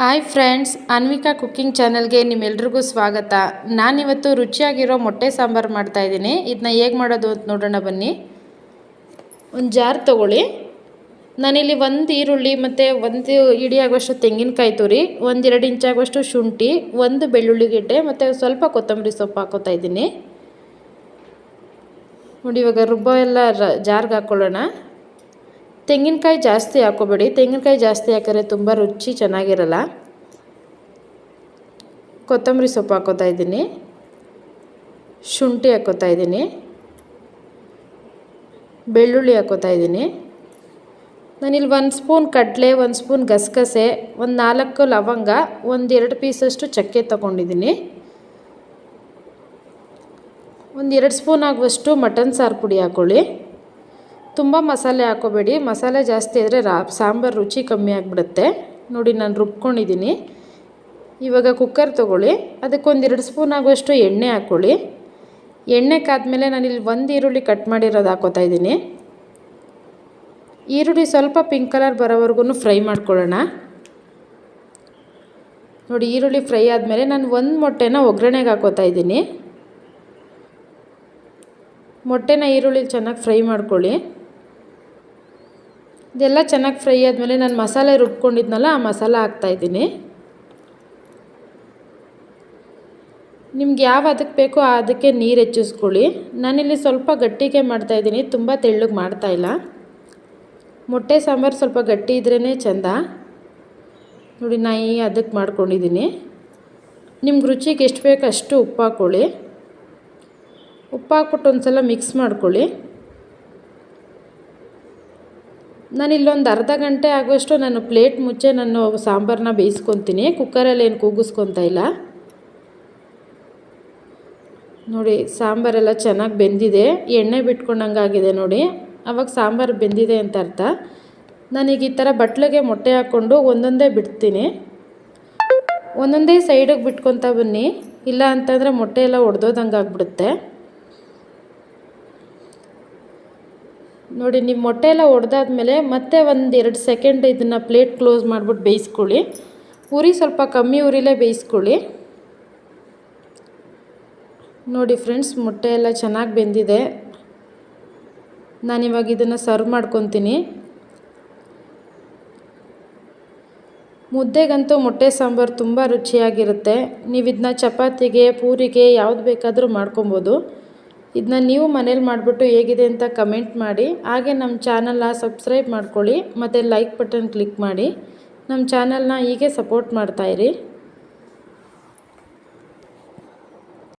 Hi friends, Anvika cooking ಚಾನಲ್ಗೆ ನಿಮ್ಮೆಲ್ರಿಗೂ ಸ್ವಾಗತ. ನಾನಿವತ್ತು ರುಚಿಯಾಗಿರೋ ಮೊಟ್ಟೆ ಸಾಂಬಾರು ಮಾಡ್ತಾಯಿದ್ದೀನಿ ಇದನ್ನ ಹೇಗೆ ಮಾಡೋದು ಅಂತ ನೋಡೋಣ ಬನ್ನಿ. ಒಂದು ಜಾರ್ ತೊಗೊಳ್ಳಿ. ನಾನಿಲ್ಲಿ ಒಂದು ಈರುಳ್ಳಿ ಮತ್ತು ಒಂದು ಇಡಿಯಾಗುವಷ್ಟು ತೆಂಗಿನಕಾಯಿ ತುರಿ ಒಂದೆರಡು ಇಂಚಾಗುವಷ್ಟು ಶುಂಠಿ, ಒಂದು ಬೆಳ್ಳುಳ್ಳಿ ಗಿಡ್ಡೆ ಮತ್ತು ಸ್ವಲ್ಪ ಕೊತ್ತಂಬರಿ ಸೊಪ್ಪು ಹಾಕೋತಾ ಇದ್ದೀನಿ. ನೋಡಿ, ಇವಾಗ ರುಬ್ಬ ಎಲ್ಲ ಜಾರ್ಗೆ ಹಾಕ್ಕೊಳ್ಳೋಣ ತೆಂಗಿನಕಾಯಿ ಜಾಸ್ತಿ ಹಾಕೋಬೇಡಿ ತೆಂಗಿನಕಾಯಿ ಜಾಸ್ತಿ ಹಾಕಿದ್ರೆ ತುಂಬ ರುಚಿ ಚೆನ್ನಾಗಿರಲ್ಲ. ಕೊತ್ತಂಬರಿ ಸೊಪ್ಪು ಹಾಕೋತಾ ಇದ್ದೀನಿ. ಶುಂಠಿ ಹಾಕೋತಾ ಇದ್ದೀನಿ. ಬೆಳ್ಳುಳ್ಳಿ ಹಾಕೋತಾ ಇದ್ದೀನಿ. ನಾನಿಲ್ಲಿ ಒಂದು ಸ್ಪೂನ್ ಕಡಲೆ, ಒಂದು ಸ್ಪೂನ್ ಗಸಗಸೆ, ಒಂದು ನಾಲ್ಕು ಲವಂಗ, ಒಂದು ಎರಡು ಪೀಸಷ್ಟು ಚಕ್ಕೆ ತೊಗೊಂಡಿದ್ದೀನಿ. ಒಂದು ಎರಡು ಸ್ಪೂನ್ ಆಗುವಷ್ಟು ಮಟನ್ ಸಾರು ಪುಡಿ ಹಾಕ್ಕೊಳ್ಳಿ ತುಂಬ ಮಸಾಲೆ ಹಾಕೋಬೇಡಿ. ಮಸಾಲೆ ಜಾಸ್ತಿ ಆದರೆ ರಾ, ಸಾಂಬಾರು ರುಚಿ ಕಮ್ಮಿ ಆಗಿಬಿಡುತ್ತೆ. ನೋಡಿ ನಾನು ರುಬ್ಕೊಂಡಿದ್ದೀನಿ ಇವಾಗ ಕುಕ್ಕರ್ ತೊಗೊಳ್ಳಿ. ಅದಕ್ಕೊಂದೆರಡು ಸ್ಪೂನ್ ಆಗುವಷ್ಟು ಎಣ್ಣೆ ಹಾಕ್ಕೊಳ್ಳಿ ಎಣ್ಣೆ ಕಾದ್ಮೇಲೆ ನಾನಿಲ್ಲಿ ಒಂದು ಈರುಳ್ಳಿ ಕಟ್ ಮಾಡಿರೋದು ಹಾಕೋತಾ ಇದ್ದೀನಿ. ಈರುಳ್ಳಿ ಸ್ವಲ್ಪ ಪಿಂಕ್ ಕಲರ್ ಬರೋವರೆಗೂ ಫ್ರೈ ಮಾಡ್ಕೊಳ್ಳೋಣ. ನೋಡಿ ಈರುಳ್ಳಿ ಫ್ರೈ ಆದಮೇಲೆ ನಾನು ಒಂದು ಮೊಟ್ಟೆನ ಒಗ್ಗರಣೆಗೆ ಹಾಕೋತಾ ಇದ್ದೀನಿ. ಮೊಟ್ಟೆನ ಈರುಳ್ಳಿ ಚೆನ್ನಾಗಿ ಫ್ರೈ ಮಾಡ್ಕೊಳ್ಳಿ. ಇದೆಲ್ಲ ಚೆನ್ನಾಗಿ ಫ್ರೈ ಆದಮೇಲೆ ನಾನು ಮಸಾಲೆ ರುಬ್ಕೊಂಡಿದ್ನಲ್ಲ, ಆ ಮಸಾಲ ಹಾಕ್ತಾಯಿದ್ದೀನಿ ನಿಮ್ಗೆ ಯಾವ ಅದಕ್ಕೆ ಬೇಕೋ ಅದಕ್ಕೆ ನೀರು ಹೆಚ್ಚಿಸ್ಕೊಳ್ಳಿ. ನಾನಿಲ್ಲಿ ಸ್ವಲ್ಪ ಗಟ್ಟಿಗೆ ಮಾಡ್ತಾಯಿದ್ದೀನಿ ತುಂಬ ತೆಳ್ಳಗೆ ಮಾಡ್ತಾಯಿಲ್ಲ ಮೊಟ್ಟೆ ಸಾಂಬಾರು ಸ್ವಲ್ಪ ಗಟ್ಟಿ ಇದ್ರೇ ಚೆಂದ. ನೋಡಿ ನಾ ಈ ಅದಕ್ಕೆ ಮಾಡ್ಕೊಂಡಿದ್ದೀನಿ. ನಿಮ್ಗೆ ರುಚಿಗೆ ಎಷ್ಟು ಬೇಕು ಅಷ್ಟು ಉಪ್ಪು ಹಾಕ್ಕೊಳ್ಳಿ ಉಪ್ಪು ಹಾಕ್ಬಿಟ್ಟು ಒಂದು ಸಲ ಮಿಕ್ಸ್ ಮಾಡ್ಕೊಳ್ಳಿ. ನಾನು ಇಲ್ಲೊಂದು ಅರ್ಧ ಗಂಟೆ ಆಗುವಷ್ಟು ನಾನು ಪ್ಲೇಟ್ ಮುಚ್ಚೆ ನಾನು ಸಾಂಬಾರನ್ನ ಬೇಯಿಸ್ಕೊತೀನಿ. ಕುಕ್ಕರಲ್ಲಿ ಏನು ಕೂಗಿಸ್ಕೊತಾ ಇಲ್ಲ. ನೋಡಿ, ಸಾಂಬಾರೆಲ್ಲ ಚೆನ್ನಾಗಿ ಬೆಂದಿದೆ. ಎಣ್ಣೆ ಬಿಟ್ಕೊಂಡಂಗಾಗಿದೆ ನೋಡಿ. ಅವಾಗ ಸಾಂಬಾರು ಬೆಂದಿದೆ ಅಂತ ಅರ್ಥ. ನಾನೀಗ ಈ ಥರ ಬಟ್ಲಿಗೆ ಮೊಟ್ಟೆ ಹಾಕ್ಕೊಂಡು ಒಂದೊಂದೇ ಬಿಡ್ತೀನಿ. ಒಂದೊಂದೇ ಸೈಡಿಗೆ ಬಿಟ್ಕೊತಾ ಬನ್ನಿ. ಇಲ್ಲ ಅಂತಂದರೆ ಮೊಟ್ಟೆ ಎಲ್ಲ ಒಡೆದೋದಂಗೆ ಆಗ್ಬಿಡುತ್ತೆ. ನೋಡಿ ನಿಮ್ಮ ಮೊಟ್ಟೆ ಎಲ್ಲ ಒಡೆದಾದ್ಮೇಲೆ ಮತ್ತೆ ಒಂದು ಎರಡು ಸೆಕೆಂಡ್ ಇದನ್ನು ಪ್ಲೇಟ್ ಕ್ಲೋಸ್ ಮಾಡಿಬಿಟ್ಟು ಬೇಯಿಸ್ಕೊಳ್ಳಿ. ಉರಿ ಸ್ವಲ್ಪ ಕಮ್ಮಿ ಉರಿಲೇ ಬೇಯಿಸ್ಕೊಳ್ಳಿ. ನೋಡಿ ಫ್ರೆಂಡ್ಸ್ ಮೊಟ್ಟೆ ಎಲ್ಲ ಚೆನ್ನಾಗಿ ಬೆಂದಿದೆ. ನಾನಿವಾಗ ಇದನ್ನು ಸರ್ವ್ ಮಾಡ್ಕೊತೀನಿ. ಮುದ್ದೆಗಂತೂ ಮೊಟ್ಟೆ ಸಾಂಬಾರು ತುಂಬ ರುಚಿಯಾಗಿರುತ್ತೆ. ನೀವು ಇದನ್ನ ಚಪಾತಿಗೆ, ಪೂರಿಗೆ ಯಾವ್ದು ಬೇಕಾದರೂ ಮಾಡ್ಕೊಬೋದು. ಇದನ್ನ ನೀವು ಮನೇಲಿ ಮಾಡಿಬಿಟ್ಟು ಹೇಗಿದೆ ಅಂತ ಕಮೆಂಟ್ ಮಾಡಿ. ಹಾಗೆ ನಮ್ಮ ಚಾನಲ್ನ ಸಬ್ಸ್ಕ್ರೈಬ್ ಮಾಡ್ಕೊಳ್ಳಿ, ಮತ್ತು ಲೈಕ್ ಬಟನ್ ಕ್ಲಿಕ್ ಮಾಡಿ. ನಮ್ಮ ಚಾನಲ್ನ ಹೀಗೆ ಸಪೋರ್ಟ್ ಮಾಡ್ತಾಯಿರಿ